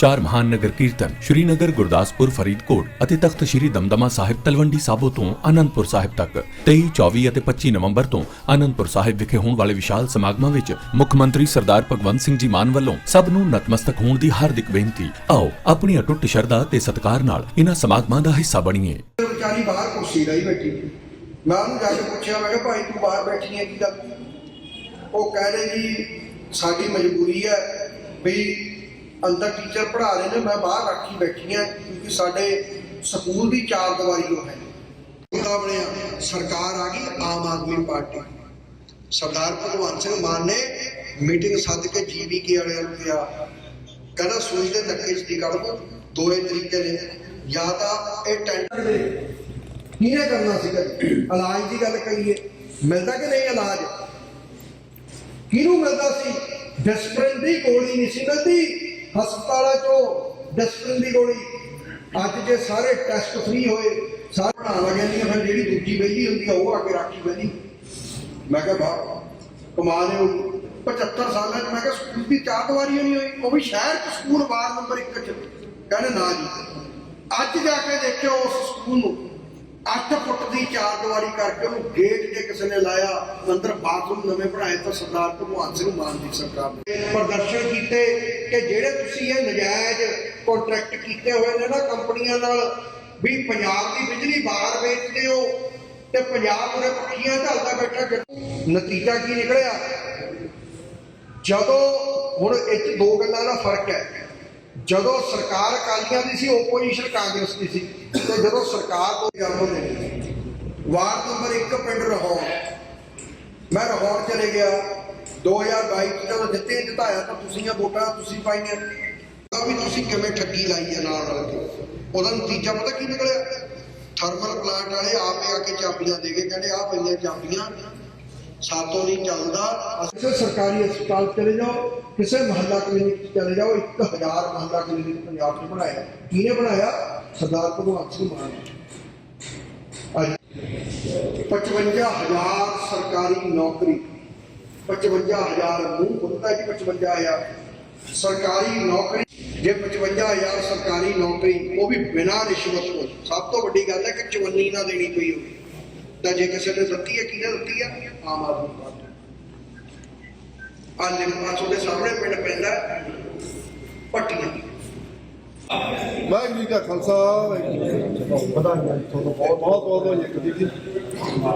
ਚਾਰ ਮਹਾਨ ਨਗਰ ਕੀਰਤਨ ਸ਼੍ਰੀਨਗਰ, ਗੁਰਦਾਸਪੁਰ, ਫਰੀਦਕੋਟ ਅਤੇ ਤਖਤ ਸ਼੍ਰੀ ਦਮਦਮਾ ਸਾਹਿਬ ਤਲਵੰਡੀ ਸਾਬੋ ਤੋਂ ਆਨੰਦਪੁਰ ਸਾਹਿਬ ਤੱਕ। 23 24 ਅਤੇ 25 ਨਵੰਬਰ ਤੋਂ ਆਨੰਦਪੁਰ ਸਾਹਿਬ ਵਿਖੇ ਹੋਣ ਵਾਲੇ ਵਿਸ਼ਾਲ ਸਮਾਗਮਾਂ ਵਿੱਚ ਮੁੱਖ ਮੰਤਰੀ ਸਰਦਾਰ ਭਗਵੰਤ ਸਿੰਘ ਜੀ ਮਾਨ ਵੱਲੋਂ ਸਭ ਨੂੰ ਨਤਮਸਤਕ ਹੋਣ ਦੀ ਹਾਰਦਿਕ ਬੇਨਤੀ। ਆਓ ਆਪਣੀ ਅਟੁੱਟ ਸ਼ਰਧਾ ਤੇ ਸਤਿਕਾਰ ਨਾਲ ਇਹਨਾਂ ਸਮਾਗਮਾਂ ਦਾ ਹਿੱਸਾ ਬਣੀਏ। ਵਿਚਾਰੀ ਬਾਹਰ ਕੁਰਸੀ ਲਈ ਬੈਠੀ ਮੈਂ ਉਹਨੂੰ ਜਾ ਕੇ ਪੁੱਛਿਆ, ਮੈਂ ਕਿਹਾ, ਭਾਈ, ਤੂੰ ਬਾਹਰ ਬੈਠੀ ਹੈ ਕੀ ਗੱਲ? ਉਹ ਕਹਿ ਰਹੇ ਜੀ, ਸਾਡੀ ਮਜਬੂਰੀ ਹੈ ਵੀ ਅੰਦਰ ਟੀਚਰ ਪੜ੍ਹਾ ਰਹੇ ਨੇ ਮੈਂ ਬਾਹਰ ਰੱਖੀ ਬੈਠੀ ਹਾਂ ਕਿਉਂਕਿ ਸਾਡੇ ਸਕੂਲ ਦੀ ਚਾਰ ਦੀਵਾਰੀ ਉਹ ਹੈ ਉਹਦਾ ਬਣਿਆ ਸਰਕਾਰ ਆ ਗਈ ਆਮ ਆਦਮੀ ਪਾਰਟੀ ਸਰਦਾਰ ਭਗਵੰਤ ਸਿੰਘ ਮਾਨ ਨੇ ਮੀਟਿੰਗ ਸੱਦ ਕੇ ਜੀਵੀਕੇ ਵਾਲਿਆਂ ਨੂੰ ਕਿਹਾ ਕਹਿੰਦਾ ਸੂਈ ਦੇ ਨੱਕੇ 'ਚ ਦੀ ਕੱਢ ਦੋ ਦੋਏ ਤਰੀਕੇ ਨੇ ਜਾਂ ਤਾਂ ਇਹ ਟੈਂਡਰ ਦੇ ਕਿਹਨੇ ਕਰਨਾ ਸੀਗਾ ਜੀ? ਇਲਾਜ ਦੀ ਗੱਲ ਕਰੀਏ ਮਿਲਦਾ ਕਿ ਨਹੀਂ ਇਲਾਜ ਕਿਹਨੂੰ ਮਿਲਦਾ ਸੀ ਡਿਸਪਲਿਨ ਦੀ ਗੋਲੀ ਨਹੀਂ ਸੀ ਮਿਲਦੀ ਹਸਪਤਾਲਾਂ ਚੋਂ ਡਿਸਪਲਿਨ ਦੀ ਗੋਲੀ ਅੱਜ ਜੇ ਸਾਰੇ ਟੈਸਟ ਫ੍ਰੀ ਹੋਏ, ਸਾਰੇ ਪੜਾਉਣ ਲੱਗੇ ਫਿਰ ਜਿਹੜੀ ਦੂਜੀ ਬੈਲੀ ਹੁੰਦੀ ਆ, ਉਹ ਆ ਕੇ ਰਾਖੀ ਬੈਲੀ ਮੈਂ ਕਿਹਾ ਬਾ ਕਮਾਲ ਹੈ 75 ਸਾਲਾਂ ਚ ਮੈਂ ਕਿਹਾ, ਸਕੂਲ ਦੀ ਚਾਰ ਦੀਵਾਰੀ ਨਹੀਂ ਹੋਈ। ਉਹ ਵੀ ਸ਼ਹਿਰ ਚ ਸਕੂਲ ਵਾਰ ਨੰਬਰ 1 ਚ। ਕਹਿੰਦੇ, ਨਾ ਜੀ। ਅੱਜ ਜਾ ਕੇ ਦੇਖਿਓ ਉਸ ਸਕੂਲ ਨੂੰ। 8 ਫੁੱਟ ਦੀ ਚਾਰ ਦੀਵਾਰੀ ਕਰਕੇ ਉਹਨੂੰ ਗੇਟ ਜੇ ਕਿਸੇ ਨੇ ਲਾਇਆ, ਅੰਦਰ ਬਾਥਰੂਮ ਨਵੇਂ ਬਣਾਏ ਤਾਂ ਸਰਦਾਰ ਭਗਵੰਤ ਸਿੰਘ ਮਾਨ ਦੀ ਸਰਕਾਰ ਨੇ ਪ੍ਰਦਰਸ਼ਨ ਕੀਤੇ ਕਿ ਜਿਹੜੇ ਤੁਸੀਂ ਇਹ ਨਜਾਇਜ਼ ਕੰਟਰੈਕਟ ਕੀਤੇ ਹੋਏ ਨੇ ਨਾ ਕੰਪਨੀਆਂ ਨਾਲ, ਵੀ ਪੰਜਾਬ ਦੀ ਬਿਜਲੀ ਬਾਹਰ ਵੇਚਦੇ ਹੋ ਤੇ ਪੰਜਾਬ ਉਹਦੇ ਪੱਖੀਆਂ ਝਲਦਾ ਬੈਠਾ ਕਿ- ਨਤੀਜਾ ਕੀ ਨਿਕਲਿਆ? ਜਦੋਂ ਹੁਣ ਇੱਥੇ ਦੋ ਗੱਲਾਂ ਦਾ ਫ਼ਰਕ ਹੈ। ਜਦੋਂ ਸਰਕਾਰ ਅਕਾਲੀਆਂ ਦੀ ਸੀ ਓਪੋਜੀਸ਼ਨ ਕਾਂਗਰਸ ਦੀ ਸੀ, ਤੇ ਜਦੋਂ ਸਰਕਾਰ ਤੋਂ ਜਾਮੋ ਨੇ ਵਾਰਡ ਨੰਬਰ 1 ਪਿੰਡ ਰਹੌਰ ਮੈਂ ਰਹੌਰ ਚਲੇ ਗਿਆ। 2022 ਚ ਜਦੋਂ ਜਿੱਤੇ ਜਿਤਾਇਆ ਤਾਂ ਤੁਸੀਂ ਇਹ ਵੋਟਾਂ ਤੁਸੀਂ ਪਾਈਆਂ। ਤਾਂ ਵੀ ਤੁਸੀਂ ਕਿਵੇਂ ਠੱਗੀ ਲਾਈ ਹੈ ਨਾਲ ਰਲ ਕੇ? ਉਹਦਾ ਨਤੀਜਾ ਪਤਾ ਕੀ ਨਿਕਲਿਆ? ਥਰਮਲ ਪਲਾਂਟ ਵਾਲੇ ਆਪੇ ਆ ਕੇ ਚਾਬੀਆਂ ਦੇ ਕੇ ਕਹਿੰਦੇ ਆ ਪਈਆਂ ਚਾਬੀਆਂ ਸਾਤੋਂ ਨਹੀਂ ਚੱਲਦਾ। ਕਿਸੇ ਸਰਕਾਰੀ ਹਸਪਤਾਲ ਚਲੇ ਜਾਓ, ਕਿਸੇ ਮਹੱਲਾ ਕਲੀਨਿਕ ਚਲੇ ਜਾਓ 1000 ਮਹੱਲਾ ਕਲੀਨਿਕ ਪੰਜਾਬ 'ਚ ਬਣਾਇਆ। ਕਿਹਨੇ ਬਣਾਇਆ? ਸਰਦਾਰ ਭਗਵੰਤ ਸਿੰਘ ਮਾਨ। ਅੱਜ 55000 ਸਰਕਾਰੀ ਨੌਕਰੀ। 55000 ਮੂੰਹ ਖੁੱਲਦਾ ਜੀ 55000 ਸਰਕਾਰੀ ਨੌਕਰੀ, ਜੇ 55000 ਸਰਕਾਰੀ ਨੌਕਰੀ, ਉਹ ਵੀ ਬਿਨਾਂ ਰਿਸ਼ਵਤ ਤੋਂ। ਸਭ ਤੋਂ ਵੱਡੀ ਗੱਲ ਹੈ ਕਿ ਚਵੰਨੀ ਨਾ ਦੇਣੀ ਪਈ ਹੋਵੇ। ਤਾਂ ਜੇ ਕਿਸੇ ਨੇ ਦਿੱਤੀ ਹੈ ਕਿਹਨੇ ਦਿੱਤੀ ਹੈ ਆਮ ਆਦਮੀ ਪਾਰਟੀ। ਆ ਲਿੰਬਾ ਤੁਹਾਡੇ ਸਾਹਮਣੇ ਪਿੰਡ ਪੈਂਦਾ ਪੱਟੀਆਂ। ਵਾਹਿਗੁਰੂ ਜੀ ਕਾ ਖਾਲਸਾ। ਵਧਾਈਆਂ ਜੀ ਤੁਹਾਨੂੰ ਬਹੁਤ ਬਹੁਤ ਬਹੁਤ ਵਧਾਈਆਂ ਕਦੀ ਜੀ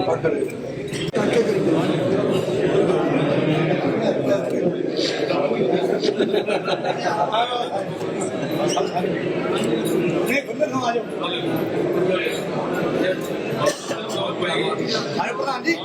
ਕਰਕੇ ਕਰੀ ਹਰ ਪ੍ਰਧਾਨ ਜੀ।